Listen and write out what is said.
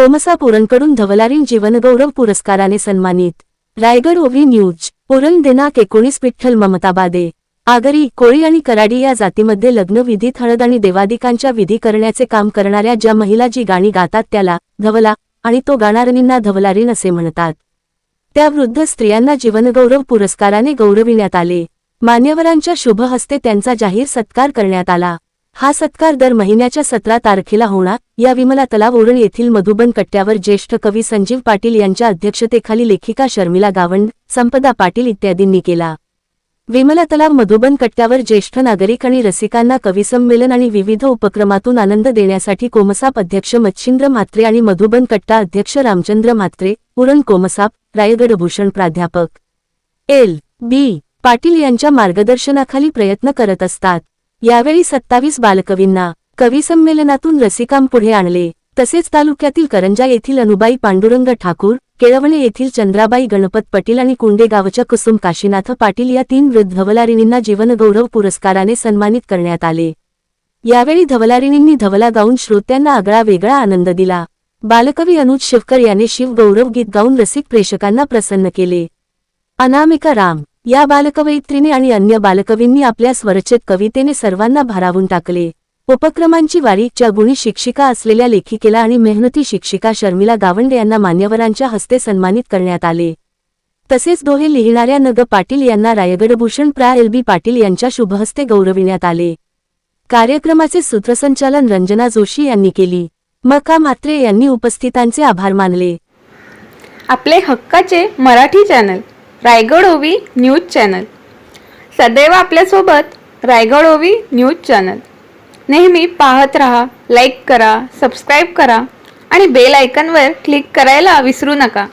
कोमसा पुरणकडून धवलारीन जीवनगौरव पुरस्काराने सन्मानित. रायगड ओव्ही न्यूज पुरण दिनांक एकोणीस विठ्ठल ममताबादे आगरी कोळी आणि कराडी या जातीमध्ये लग्नविधीत हळद आणि देवादिकांच्या विधी करण्याचे काम करणाऱ्या ज्या महिला जी गाणी गातात त्याला धवला आणि तो गाणारणींना धवलारीन असे म्हणतात. त्या वृद्ध स्त्रियांना जीवनगौरव पुरस्काराने गौरविण्यात आले. मान्यवरांच्या शुभ हस्ते त्यांचा जाहीर सत्कार करण्यात आला. हा सत्कार दर महिन्याच्या सतरा तारखेला होणार. या विमला तलाव ओरण येथील मधुबन कट्ट्यावर ज्येष्ठ कवी संजीव पाटील यांच्या अध्यक्षतेखाली लेखिका शर्मिला गावंड संपदा पाटील इत्यादींनी केला. विमला तलाव मधुबन कट्ट्यावर ज्येष्ठ नागरिक आणि रसिकांना कविसंमेलन आणि विविध उपक्रमातून आनंद देण्यासाठी कोमसाप अध्यक्ष मच्छिंद्र म्हात्रे आणि मधुबन कट्टा अध्यक्ष रामचंद्र म्हात्रे उरण कोमसाप रायगड भूषण प्राध्यापक. एल. बी. पाटील यांच्या मार्गदर्शनाखाली प्रयत्न करत असतात. यावेळी सत्तावीस बालकवींना कवी संमेलनातून रसिकांपुढे आणले. तसेच तालुक्यातील करंजा येथील अनुबाई पांडुरंग ठाकूर केळवणे येथील चंद्राबाई गणपत पाटील आणि कुंडे गावच्या कुसुम काशीनाथ पाटील या तीन वृद्ध धवलारिणींना जीवनगौरव पुरस्काराने सन्मानित करण्यात आले. यावेळी धवलारिणींनी धवला गाऊन श्रोत्यांना आगळा वेगळा आनंद दिला. बालकवी अनुज शिवकर याने शिवगौरव गीत गाऊन रसिक प्रेक्षकांना प्रसन्न केले. अनामिका राम या बालकवयित्रीने आणि अन्य बालकवींनी आपल्या स्वरचित कवितेने सर्वांना भारावून टाकले. उपक्रमांची वारी च्या गुणी शिक्षिका असलेल्या लेखिकेला आणि मेहनती शिक्षिका शर्मिला गावंडे यांना मान्यवरांच्या हस्ते सन्मानित करण्यात आले. तसेच दोहे लिहिणाऱ्या नग पाटील यांना रायगडभूषण प्रा. एल. बी. पाटील यांच्या शुभहस्ते गौरविण्यात आले. कार्यक्रमाचे सूत्रसंचालन रंजना जोशी यांनी केली. मका म्हात्रे यांनी उपस्थितांचे आभार मानले. आपले हक्काचे मराठी चॅनल रायगड ओवी न्यूज चॅनल. सदैव आपल्यासोबत रायगड ओवी न्यूज चॅनल. नेहमी पाहत रहा लाईक करा सबस्क्राईब करा आणि बेल आयकनवर क्लिक करायला विसरू नका.